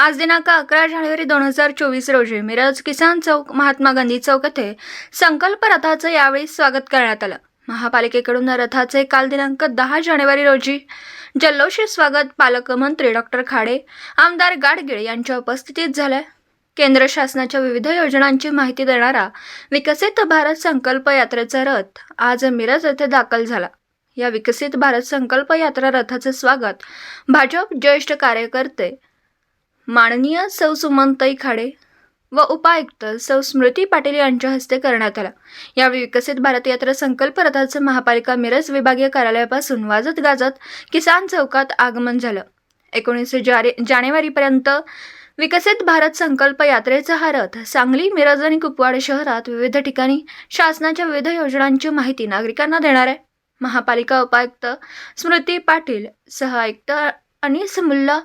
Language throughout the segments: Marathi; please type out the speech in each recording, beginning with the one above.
आज दिनांक अकरा जानेवारी दोन हजार चोवीस रोजी मिरज किसान चौक महात्मा गांधी चौक येथे संकल्प रथाचं यावेळी स्वागत करण्यात आलं. महापालिकेकडून रथाचे काल दिनांक दहा जानेवारी रोजी जल्लोषी स्वागत पालकमंत्री डॉक्टर खाडे आमदार गाडगीळ यांच्या उपस्थितीत झालं केंद्र शासनाच्या विविध योजनांची माहिती देणारा विकसित भारत संकल्प यात्रेचा रथ आज मिरज येथे दाखल झाला. या विकसित भारत संकल्प यात्रा रथाचे स्वागत भाजप ज्येष्ठ कार्यकर्ते माननीय सौ सुमनताई खाडे व उपायुक्त सौ स्मृती पाटील यांच्या हस्ते करण्यात आला. यावेळी विकसित भारत यात्रा संकल्प रथाचं महापालिका मिरज विभागीय कार्यालयापासून वाजत गाजत किसान चौकात आगमन झालं. एकोणीस जारे जानेवारीपर्यंत विकसित भारत संकल्प यात्रेचा हा रथ सांगली मिरज आणि कुपवाड शहरात विविध ठिकाणी शासनाच्या विविध योजनांची माहिती नागरिकांना देणार आहे. महापालिका उपायुक्त स्मृती पाटील सह आयुक्त अनिस मुल्ला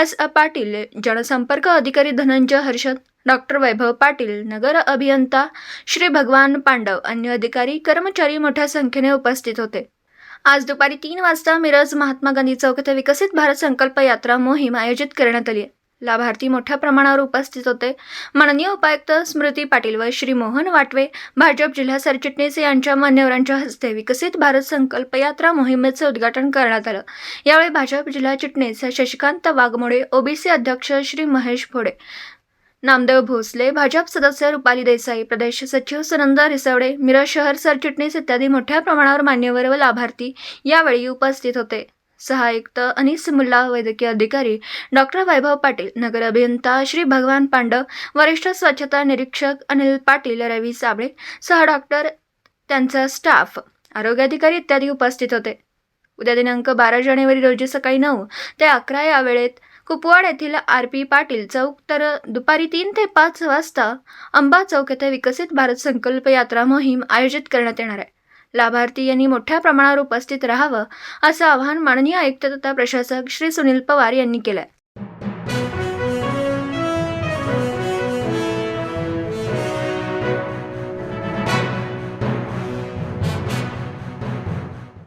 एस अ पाटील जनसंपर्क अधिकारी धनंजय हर्षद डॉक्टर वैभव पाटील नगर अभियंता श्री भगवान पांडव अन्य अधिकारी कर्मचारी मोठ्या संख्येने उपस्थित होते. आज दुपारी तीन वाजता मिरज महात्मा गांधी चौक येथे विकसित भारत संकल्प यात्रा मोहीम आयोजित करण्यात आली आहे. लाभार्थी मोठ्या प्रमाणावर उपस्थित होते. माननीय उपायुक्त स्मृती पाटील व श्री मोहन वाटवे भाजप जिल्हा सरचिटणीस यांच्या मान्यवरांच्या हस्ते विकसित भारत संकल्प यात्रा मोहिमेचं उद्घाटन करण्यात आलं. यावेळी भाजप जिल्हा चिटणीस शशिकांत वाघमोडे ओबीसी अध्यक्ष श्री महेश फोडे नामदेव भोसले भाजप सदस्य रुपाली देसाई प्रदेश सचिव सुनंदा रिसवडे मिरज शहर सरचिटणीस इत्यादी मोठ्या प्रमाणावर मान्यवर व लाभार्थी यावेळी उपस्थित होते. सहायुक्त अनिस मुल्ला वैद्यकीय अधिकारी डॉक्टर वैभव पाटील नगर अभियंता श्री भगवान पांडव वरिष्ठ स्वच्छता निरीक्षक अनिल पाटील रवी साबळे सह डॉक्टर त्यांचा स्टाफ आरोग्य अधिकारी इत्यादी उपस्थित होते. उद्या दिनांक बारा जानेवारी रोजी सकाळी नऊ ते अकरा या वेळेत कुपवाड येथील आर पी पाटील चौक तर दुपारी तीन ते पाच वाजता अंबा चौक येथे विकसित भारत संकल्प यात्रा मोहीम आयोजित करण्यात येणार आहे. लाभार्थी यांनी मोठ्या प्रमाणावर उपस्थित राहावं असं आवाहन माननीय आयुक्त तथा प्रशासक श्री सुनील पवार यांनी केलं आहे